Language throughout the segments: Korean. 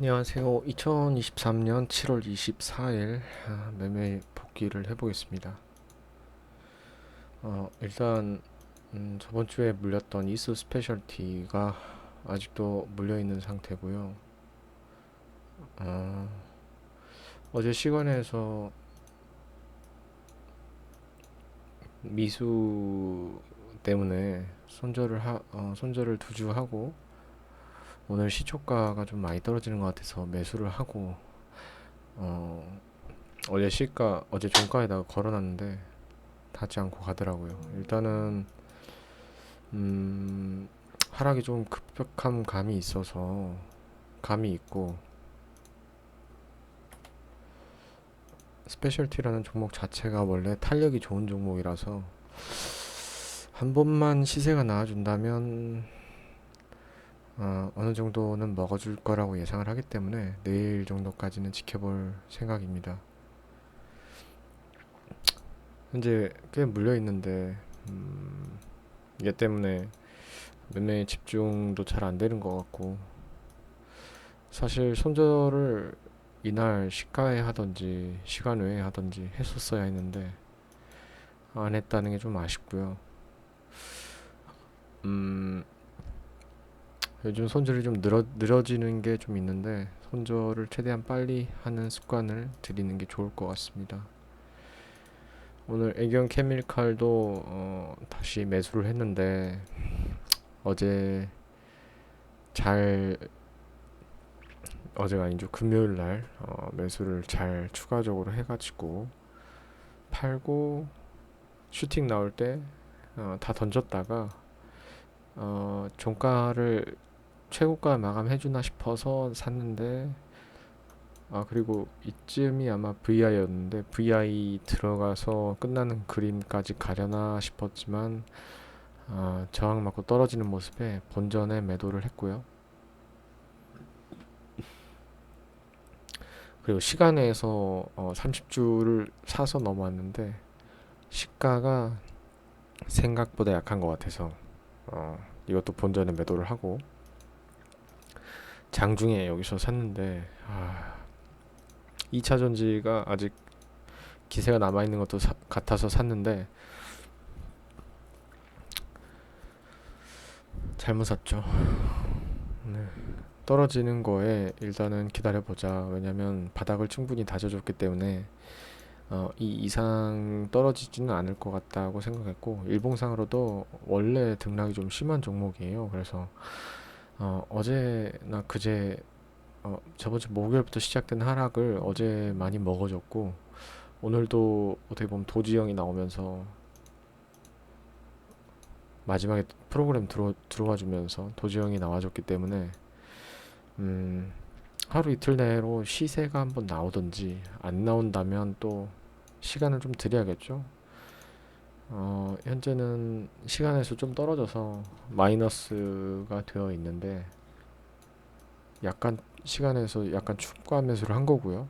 안녕하세요. 2023년 7월 24일 아, 매매 복귀를 해보겠습니다. 어, 일단 음, 저번 주에 물렸던 이스 스페셜티가 아직도 물려 있는 상태고요. 어, 어제 시간에서 미수 때문에 손절을 하, 어, 손절을 두 주 하고 오늘 시초가가 좀 많이 떨어지는 것 같아서 매수를 하고 어 어제 시가 어제 종가에다가 걸어놨는데 닿지 않고 가더라고요. 일단은 음 하락이 좀 급격한 감이 있어서 감이 있고 스페셜티라는 종목 자체가 원래 탄력이 좋은 종목이라서 한 번만 시세가 나와준다면 어, 어느 정도는 먹어줄 거라고 예상을 하기 때문에 내일 정도까지는 지켜볼 생각입니다. 현재 꽤 물려 있는데 음, 이게 때문에 매매 집중도 잘 안 되는 것 같고 사실 손절을 이날 시가에 하던지 시간 외에 하던지 했었어야 했는데 안 했다는 게 좀 아쉽고요. 음, 요즘 손절이 좀 늘어, 늘어지는 게 좀 있는데 손절을 최대한 빨리 하는 습관을 들이는 게 좋을 것 같습니다. 오늘 애경 케미칼도 어, 다시 매수를 했는데 어제 잘 어제가 아니죠 금요일 날 어, 매수를 잘 추가적으로 해가지고 팔고 슈팅 나올 때다 어, 던졌다가 어, 종가를 최고가 마감해주나 싶어서 샀는데 아 그리고 이쯤이 아마 VI였는데 VI 들어가서 끝나는 그림까지 가려나 싶었지만 아, 저항 맞고 떨어지는 모습에 본전에 매도를 했고요. 그리고 시간에서 어, 30주를 사서 넘어왔는데 시가가 생각보다 약한 것 같아서 어, 이것도 본전에 매도를 하고 장중에 여기서 샀는데 아, 2차 전지가 아직 기세가 남아 있는 것도 사, 같아서 샀는데 잘못 샀죠. 네. 떨어지는 거에 일단은 기다려 보자. 왜냐면 바닥을 충분히 다져줬기 때문에 어, 이 이상 떨어지지는 않을 것 같다고 생각했고 일봉상으로도 원래 등락이 좀 심한 종목이에요. 그래서 어, 어제나 그제 어, 저번 주 목요일부터 시작된 하락을 어제 많이 먹어줬고 오늘도 어떻게 보면 도지형이 나오면서 마지막에 프로그램 들어, 들어와 주면서 도지형이 나와줬기 때문에 음, 하루 이틀 내로 시세가 한번 나오든지 안 나온다면 또 시간을 좀 드려야겠죠. 어, 현재는 시간에서 좀 떨어져서 마이너스가 되어 있는데 약간 시간에서 약간 추가 매수를 한 거고요.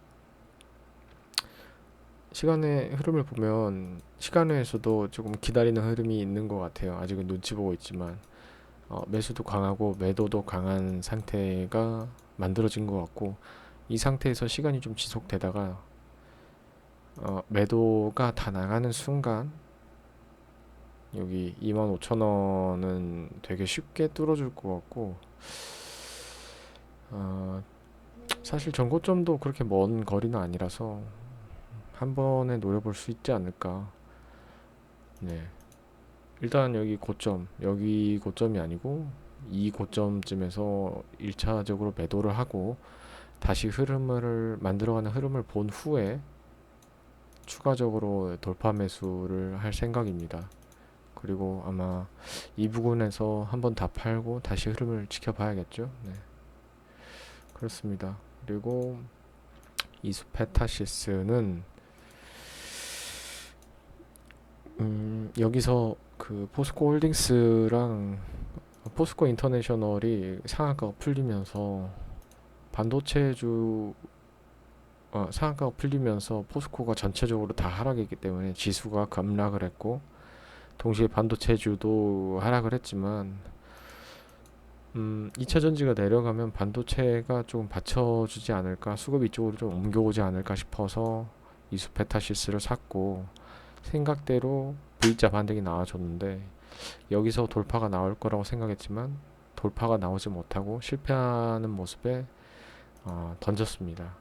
시간의 흐름을 보면 시간에서도 조금 기다리는 흐름이 있는 것 같아요. 아직은 눈치 보고 있지만 어, 매수도 강하고 매도도 강한 상태가 만들어진 것 같고 이 상태에서 시간이 좀 지속되다가 어, 매도가 다 나가는 순간 여기 25,000원은 되게 쉽게 뚫어줄 것 같고 어, 사실 전고점도 그렇게 먼 거리는 아니라서 한 번에 노려볼 수 있지 않을까 네 일단 여기 고점 여기 고점이 아니고 이 고점쯤에서 1차적으로 매도를 하고 다시 흐름을 만들어가는 흐름을 본 후에 추가적으로 돌파 매수를 할 생각입니다. 그리고 아마 이 부분에서 한번 다 팔고 다시 흐름을 지켜봐야겠죠. 네. 그렇습니다. 그리고 이수페타시스는 음, 여기서 그 포스코 홀딩스랑 포스코 인터내셔널이 상한가가 풀리면서 반도체주 어, 상한가가 풀리면서 포스코가 전체적으로 다 하락했기 때문에 지수가 급락을 했고 동시에 반도체주도 하락을 했지만 음, 2차 전지가 내려가면 반도체가 조금 받쳐주지 않을까, 수급 이쪽으로 좀 옮겨오지 않을까 싶어서 이수페타시스를 샀고 생각대로 V자 반등이 나와줬는데 여기서 돌파가 나올 거라고 생각했지만 돌파가 나오지 못하고 실패하는 모습에 어, 던졌습니다.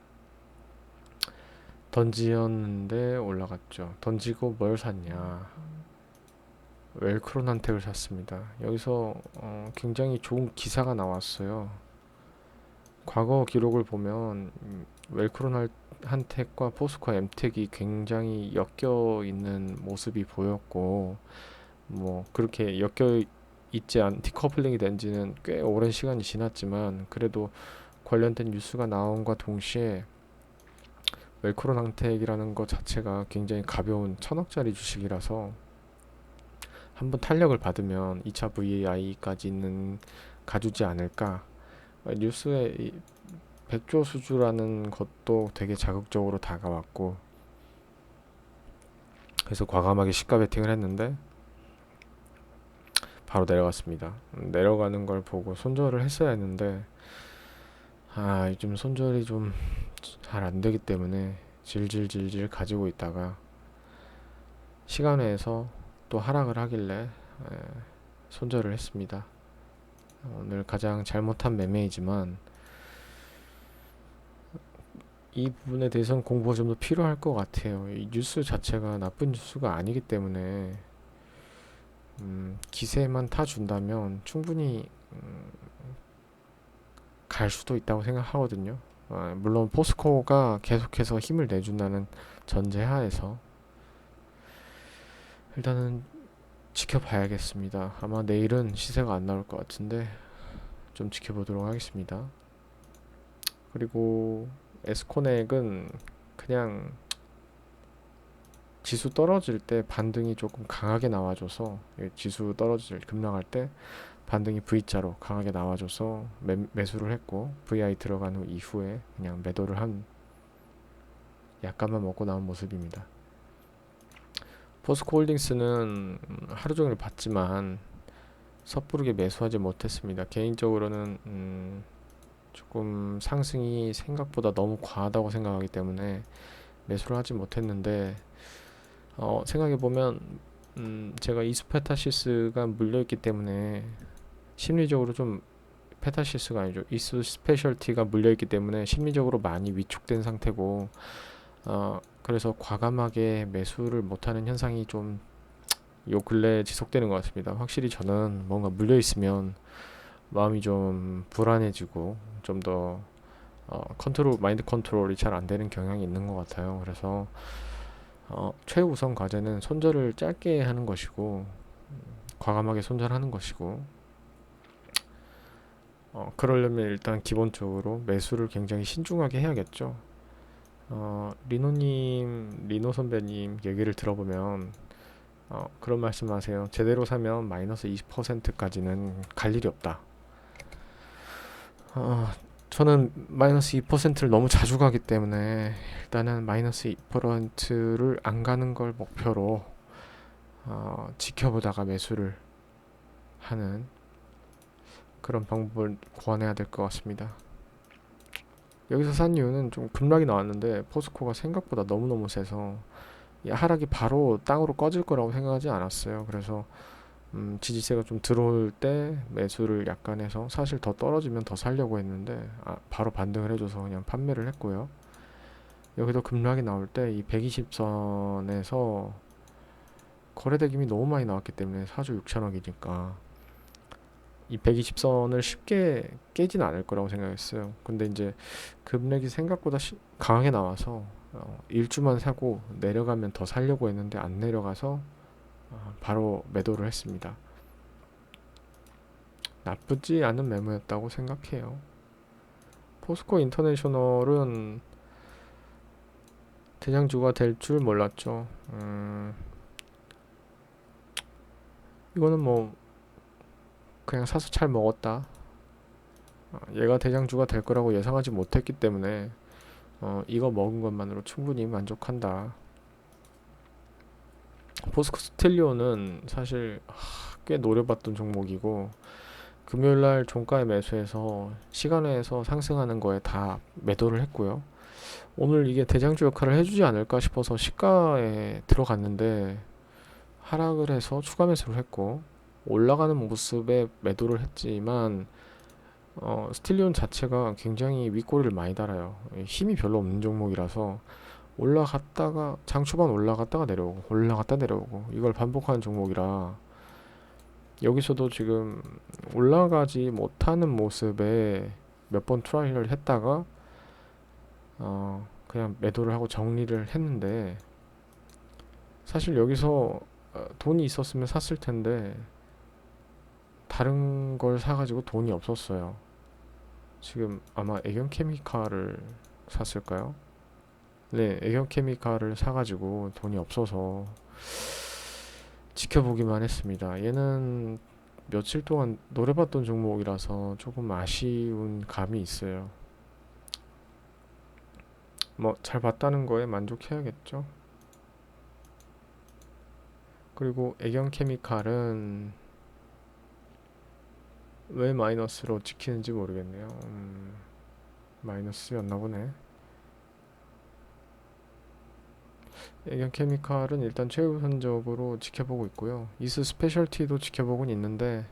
던지었는데 올라갔죠. 던지고 뭘 샀냐? 웰크론한텍을 샀습니다. 여기서 어, 굉장히 좋은 기사가 나왔어요. 과거 기록을 보면 음, 웰크론 한텍과 포스코 엠텍이 굉장히 엮여 있는 모습이 보였고 뭐 그렇게 엮여 있지 않 디커플링이 된 지는 꽤 오랜 시간이 지났지만 그래도 관련된 뉴스가 나온과 동시에 웰크론 한텍이라는 것 자체가 굉장히 가벼운 천억짜리 주식이라서 한번 탄력을 받으면 2차 VAI까지는 가주지 않을까. 어, 뉴스에 이 백조 수주라는 것도 되게 자극적으로 다가왔고, 그래서 과감하게 시가 베팅을 했는데 바로 내려갔습니다. 음, 내려가는 걸 보고 손절을 했어야 했는데, 아, 요즘 손절이 좀 잘 안 되기 때문에 질질질질 가지고 있다가 시간외에서 또 하락을 하길래 에, 손절을 했습니다. 오늘 가장 잘못한 매매이지만 이 부분에 대해서는 공부가 좀 더 필요할 것 같아요. 이 뉴스 자체가 나쁜 뉴스가 아니기 때문에 음, 기세만 타준다면 충분히 음, 갈 수도 있다고 생각하거든요. 어, 물론 포스코가 계속해서 힘을 내준다는 전제하에서 일단은 지켜봐야겠습니다. 아마 내일은 시세가 안 나올 것 같은데 좀 지켜보도록 하겠습니다. 그리고 에스코넥은 그냥 지수 떨어질 때 반등이 조금 강하게 나와줘서 지수 떨어질 급락할 때 반등이 V자로 강하게 나와줘서 매, 매수를 했고 VI 들어간 후 이후에 그냥 매도를 한 약간만 먹고 나온 모습입니다. 포스코 홀딩스는 하루 종일 봤지만 섣부르게 매수하지 못했습니다. 개인적으로는 음 조금 상승이 생각보다 너무 과하다고 생각하기 때문에 매수를 하지 못했는데 어 생각해 보면 음 제가 이스페타시스가 물려있기 때문에 심리적으로 좀 페타시스가 아니죠. 이스 스페셜티가 물려있기 때문에 심리적으로 많이 위축된 상태고 어 그래서 과감하게 매수를 못하는 현상이 좀 요 근래 지속되는 것 같습니다. 확실히 저는 뭔가 물려 있으면 마음이 좀 불안해지고 좀더 어, 컨트롤 마인드 컨트롤이 잘 안 되는 경향이 있는 것 같아요. 그래서 어, 최우선 과제는 손절을 짧게 하는 것이고 과감하게 손절하는 것이고 어, 그러려면 일단 기본적으로 매수를 굉장히 신중하게 해야겠죠. 어, 리노님, 리노 선배님 얘기를 들어보면 어, 그런 말씀하세요. 제대로 사면 마이너스 20%까지는 갈 일이 없다. 어, 저는 마이너스 2%를 너무 자주 가기 때문에 일단은 마이너스 2%를 안 가는 걸 목표로 어, 지켜보다가 매수를 하는 그런 방법을 고안해야 될 것 같습니다. 여기서 산 이유는 좀 급락이 나왔는데 포스코가 생각보다 너무너무 세서 이 하락이 바로 땅으로 꺼질 거라고 생각하지 않았어요. 그래서 음, 지지세가 좀 들어올 때 매수를 약간 해서 사실 더 떨어지면 더 살려고 했는데 아, 바로 반등을 해줘서 그냥 판매를 했고요. 여기도 급락이 나올 때 이 120선에서 거래대금이 너무 많이 나왔기 때문에 4조 6천억이니까 이 120선을 쉽게 깨진 않을 거라고 생각했어요. 근데 이제 급락이 생각보다 시, 강하게 나와서 어, 일주만 사고 내려가면 더 살려고 했는데 안 내려가서 어, 바로 매도를 했습니다. 나쁘지 않은 매매였다고 생각해요. 포스코 인터내셔널은 대장주가 될 줄 몰랐죠. 음, 이거는 뭐 그냥 사서 잘 먹었다. 어, 얘가 대장주가 될 거라고 예상하지 못했기 때문에 어, 이거 먹은 것만으로 충분히 만족한다. 포스코 스텔리오는 사실 하, 꽤 노려봤던 종목이고 금요일 날 종가에 매수해서 시간에서 상승하는 거에 다 매도를 했고요. 오늘 이게 대장주 역할을 해주지 않을까 싶어서 시가에 들어갔는데 하락을 해서 추가 매수를 했고 올라가는 모습에 매도를 했지만 어, 스틸리온 자체가 굉장히 윗꼬리를 많이 달아요. 힘이 별로 없는 종목이라서 올라갔다가 장 초반 올라갔다가 내려오고 올라갔다 내려오고 이걸 반복하는 종목이라 여기서도 지금 올라가지 못하는 모습에 몇 번 트라이를 했다가 어 그냥 매도를 하고 정리를 했는데 사실 여기서 어, 돈이 있었으면 샀을 텐데 다른 걸 사가지고 돈이 없었어요. 지금 아마 애견 케미칼을 샀을까요? 네, 애견 케미칼을 사가지고 돈이 없어서 지켜보기만 했습니다. 얘는 며칠 동안 노려봤던 종목이라서 조금 아쉬운 감이 있어요. 뭐 잘 봤다는 거에 만족해야겠죠. 그리고 애견 케미칼은 왜 마이너스로 찍히는지 모르겠네요. 음, 마이너스였나 보네. 애견 케미칼은 일단 최우선적으로 지켜보고 있고요. 이스 스페셜티도 지켜보곤 있는데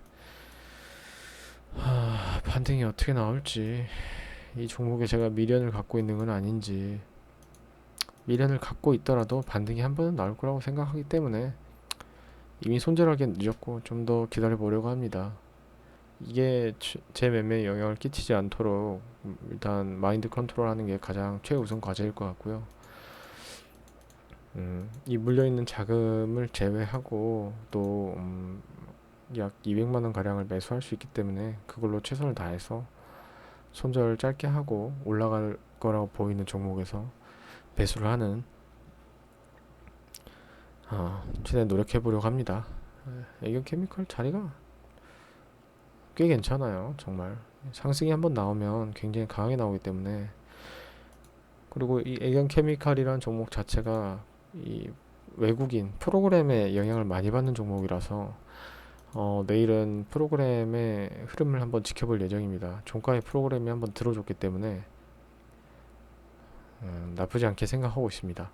하, 반등이 어떻게 나올지 이 종목에 제가 미련을 갖고 있는 건 아닌지 미련을 갖고 있더라도 반등이 한 번은 나올 거라고 생각하기 때문에 이미 손절하기엔 늦었고 좀 더 기다려 보려고 합니다. 이게 주- 제 매매에 영향을 끼치지 않도록 음, 일단 마인드 컨트롤하는 게 가장 최우선 과제일 것 같고요. 음, 이 물려 있는 자금을 제외하고 또 음, 약 200만 원 가량을 매수할 수 있기 때문에 그걸로 최선을 다해서 손절 짧게 하고 올라갈 거라고 보이는 종목에서 매수를 하는 아, 최대한 노력해 보려고 합니다. 에, 애견 케미컬 자리가 꽤 괜찮아요. 정말 상승이 한번 나오면 굉장히 강하게 나오기 때문에 그리고 이 애견 케미칼이란 종목 자체가 이 외국인 프로그램에 영향을 많이 받는 종목이라서 어, 내일은 프로그램의 흐름을 한번 지켜볼 예정입니다. 종가의 프로그램이 한번 들어줬기 때문에 음, 나쁘지 않게 생각하고 있습니다.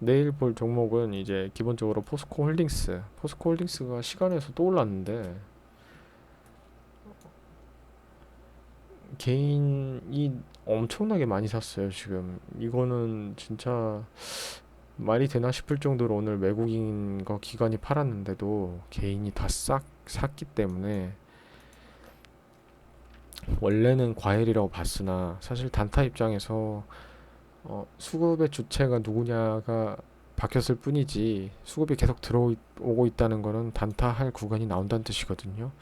내일 볼 종목은 이제 기본적으로 포스코 홀딩스. 포스코 홀딩스가 시간에서 또 올랐는데 개인이 엄청나게 많이 샀어요, 지금. 이거는 진짜 말이 되나 싶을 정도로 오늘 외국인과 기관이 팔았는데도 개인이 다 싹 샀기 때문에 원래는 과열이라고 봤으나 사실 단타 입장에서 어, 수급의 주체가 누구냐가 바뀌었을 뿐이지 수급이 계속 들어오고 있다는 거는 단타할 구간이 나온다는 뜻이거든요.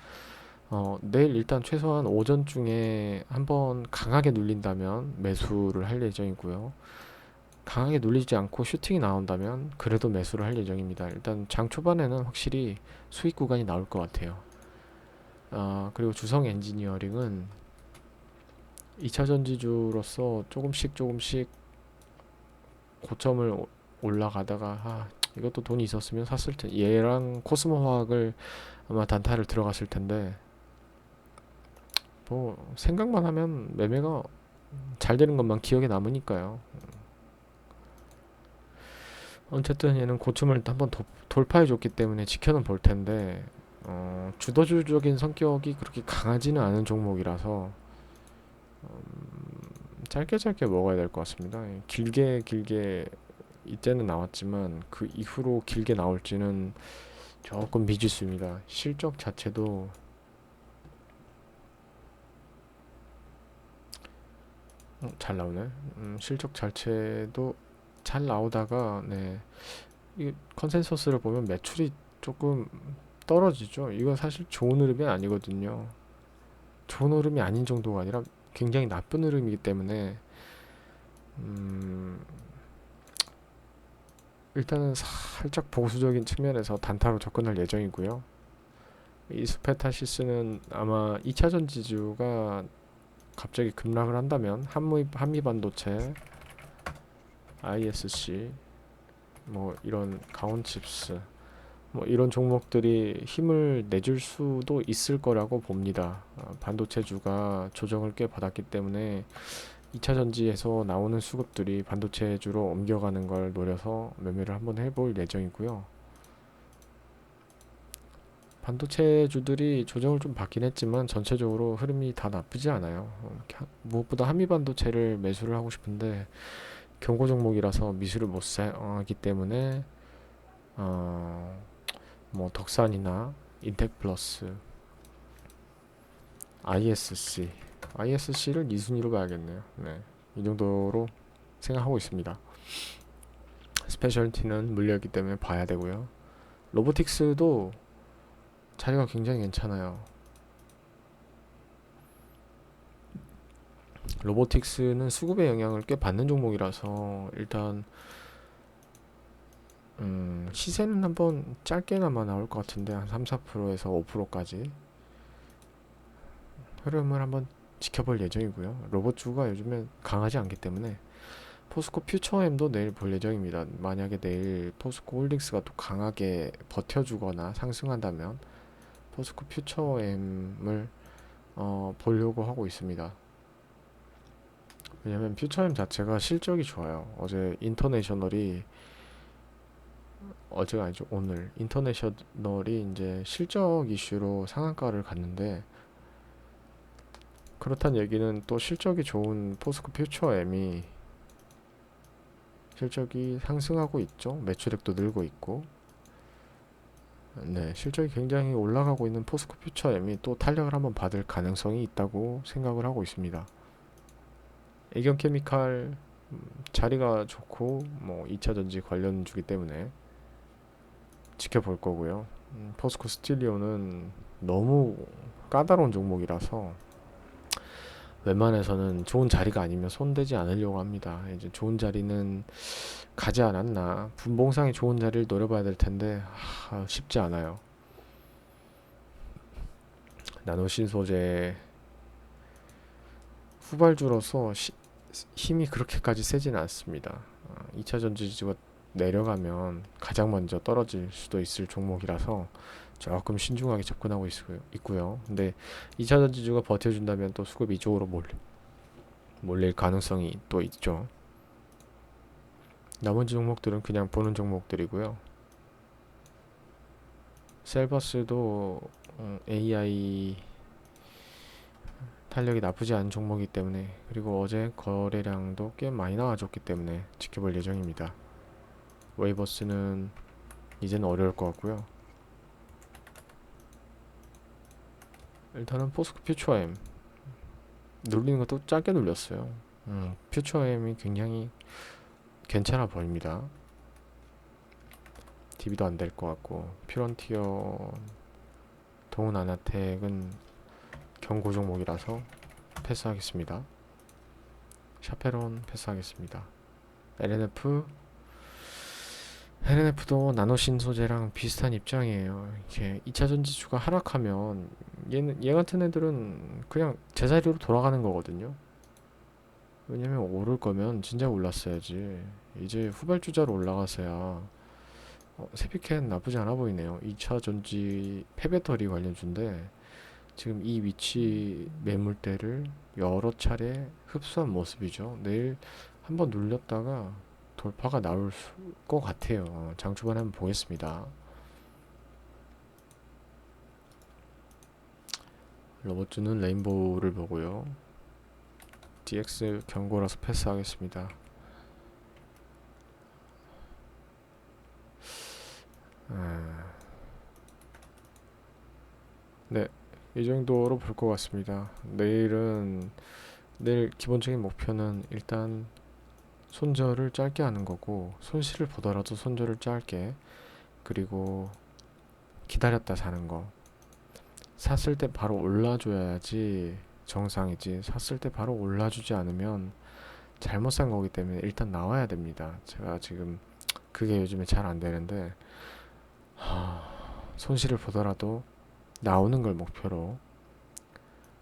어, 내일 일단 최소한 오전 중에 한번 강하게 눌린다면 매수를 할 예정이고요. 강하게 눌리지 않고 슈팅이 나온다면 그래도 매수를 할 예정입니다. 일단 장 초반에는 확실히 수익 구간이 나올 것 같아요. 아, 그리고 주성 엔지니어링은 2차 전지주로서 조금씩 조금씩 고점을 오- 올라가다가 아, 이것도 돈이 있었으면 샀을 텐데 얘랑 코스모 화학을 아마 단타를 들어갔을 텐데 뭐 생각만 하면 매매가 잘 되는 것만 기억에 남으니까요. 어쨌든 얘는 고점을 한번 도- 돌파해 줬기 때문에 지켜는 볼 텐데 어, 주도주적인 성격이 그렇게 강하지는 않은 종목이라서 음, 짧게 짧게 먹어야 될 것 같습니다. 예, 길게 길게 이때는 나왔지만 그 이후로 길게 나올지는 조금 미지수입니다. 실적 자체도 어, 잘 나오네. 음, 실적 자체도 잘 나오다가 네. 이 컨센서스를 보면 매출이 조금 떨어지죠. 이건 사실 좋은 흐름이 아니거든요. 좋은 흐름이 아닌 정도가 아니라 굉장히 나쁜 흐름이기 때문에 음, 일단은 살짝 보수적인 측면에서 단타로 접근할 예정이고요. 이 스페타시스는 아마 2차 전지주가 갑자기 급락을 한다면 한미 한미 반도체, ISC 뭐 이런 가온 칩스 뭐 이런 종목들이 힘을 내줄 수도 있을 거라고 봅니다. 아, 반도체주가 조정을 꽤 받았기 때문에 2차 전지에서 나오는 수급들이 반도체주로 옮겨가는 걸 노려서 매매를 한번 해볼 예정이고요. 반도체주들이 조정을 좀 받긴 했지만 전체적으로 흐름이 다 나쁘지 않아요. 어, 하- 무엇보다 한미 반도체를 매수를 하고 싶은데 경고 종목이라서 미수를 못 사기 때문에 어, 뭐 덕산이나 인텍플러스, ISC, ISC를 2순위로 봐야겠네요. 네, 이 정도로 생각하고 있습니다. 스페셜티는 물려있기 때문에 봐야 되고요. 로보틱스도 자리가 굉장히 괜찮아요. 로보틱스는 수급의 영향을 꽤 받는 종목이라서 일단 음, 시세는 한번 짧게나마 나올 것 같은데 한 3, 4%에서 5%까지 흐름을 한번 지켜볼 예정이고요. 로봇주가 요즘에 강하지 않기 때문에 포스코 퓨처엠도 내일 볼 예정입니다. 만약에 내일 포스코 홀딩스가 또 강하게 버텨주거나 상승한다면 포스코 퓨처엠을 어, 보려고 하고 있습니다. 왜냐면 퓨처엠 자체가 실적이 좋아요. 어제 인터내셔널이 어제가 아니죠 오늘 인터내셔널이 이제 실적 이슈로 상한가를 갔는데 그렇단 얘기는 또 실적이 좋은 포스코 퓨처엠이 실적이 상승하고 있죠. 매출액도 늘고 있고 네, 실적이 굉장히 올라가고 있는 포스코 퓨처엠이 또 탄력을 한번 받을 가능성이 있다고 생각을 하고 있습니다. 애경 케미칼 음, 자리가 좋고 뭐 2차 전지 관련주기 때문에 지켜볼 거고요. 음, 포스코 스틸리오는 너무 까다로운 종목이라서 웬만해서는 좋은 자리가 아니면 손대지 않으려고 합니다. 이제 좋은 자리는 가지 않았나. 분봉상의 좋은 자리를 노려봐야 될 텐데 하, 쉽지 않아요. 나노 신 소재 후발주로서 시- 힘이 그렇게까지 세지는 않습니다. 2차 전지지수가 내려가면 가장 먼저 떨어질 수도 있을 종목이라서 조금 신중하게 접근하고 있고요. 근데 2차 전지주가 버텨준다면 또 수급 이쪽으로 몰, 몰릴 가능성이 또 있죠. 나머지 종목들은 그냥 보는 종목들이고요. 셀버스도 음, AI 탄력이 나쁘지 않은 종목이기 때문에 그리고 어제 거래량도 꽤 많이 나와줬기 때문에 지켜볼 예정입니다. 웨이버스는 이제는 어려울 것 같고요. 일단은 포스코 퓨처엠 눌리는 것도 짧게 눌렸어요. 음, 퓨처엠이 굉장히 괜찮아 보입니다. DB도 안 될 것 같고 퓨런티어 동은 아나텍은 경고 종목이라서 패스하겠습니다. 샤페론 패스하겠습니다. LNF LNF도 나노신 소재랑 비슷한 입장이에요. 이렇게 2차 전지주가 하락하면 얘는 얘 같은 애들은 그냥 제자리로 돌아가는 거거든요. 왜냐면 오를 거면 진짜 올랐어야지. 이제 후발주자로 올라가서야 어, 세피캔 나쁘지 않아 보이네요. 2차 전지 폐배터리 관련주인데 지금 이 위치 매물대를 여러 차례 흡수한 모습이죠. 내일 한번 눌렸다가 돌파가 나올 것 같아요. 어, 장초반에 한번 보겠습니다. 로봇주는 레인보우를 보고요. DX 경고라서 패스하겠습니다. 아, 네, 이 정도로 볼 것 같습니다. 내일은 내일 기본적인 목표는 일단 손절을 짧게 하는 거고 손실을 보더라도 손절을 짧게 그리고 기다렸다 사는 거 샀을 때 바로 올라줘야지 정상이지 샀을 때 바로 올라주지 않으면 잘못 산 거기 때문에 일단 나와야 됩니다. 제가 지금 그게 요즘에 잘 안 되는데 하, 손실을 보더라도 나오는 걸 목표로.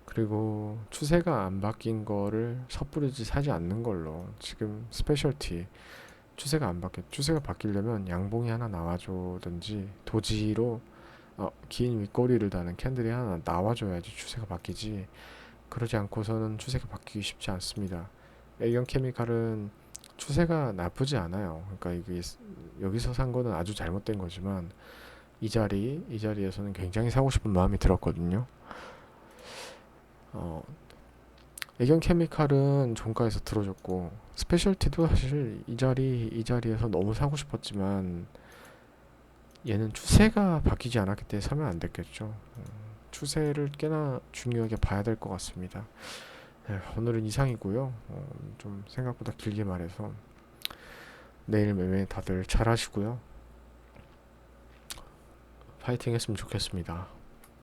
그리고 추세가 안 바뀐 거를 섣부르지 사지 않는 걸로. 지금 스페셜티 추세가 안 바뀌 추세가 바뀌려면 양봉이 하나 나와줘든지 도지로 어, 긴 윗꼬리를 다는 캔들이 하나 나와줘야지 추세가 바뀌지 그러지 않고서는 추세가 바뀌기 쉽지 않습니다. 애경 케미칼은 추세가 나쁘지 않아요. 그러니까 이게 스- 여기서 산 거는 아주 잘못된 거지만 이 자리 이 자리에서는 굉장히 사고 싶은 마음이 들었거든요. 어, 애경 케미칼은 종가에서 들어줬고 스페셜티도 사실 이 자리 이 자리에서 너무 사고 싶었지만 얘는 추세가 바뀌지 않았기 때문에 사면 안 됐겠죠. 음, 추세를 꽤나 중요하게 봐야 될 것 같습니다. 네, 오늘은 이상이고요. 어, 좀 생각보다 길게 말해서 내일 매매 다들 잘 하시고요. 파이팅 했으면 좋겠습니다.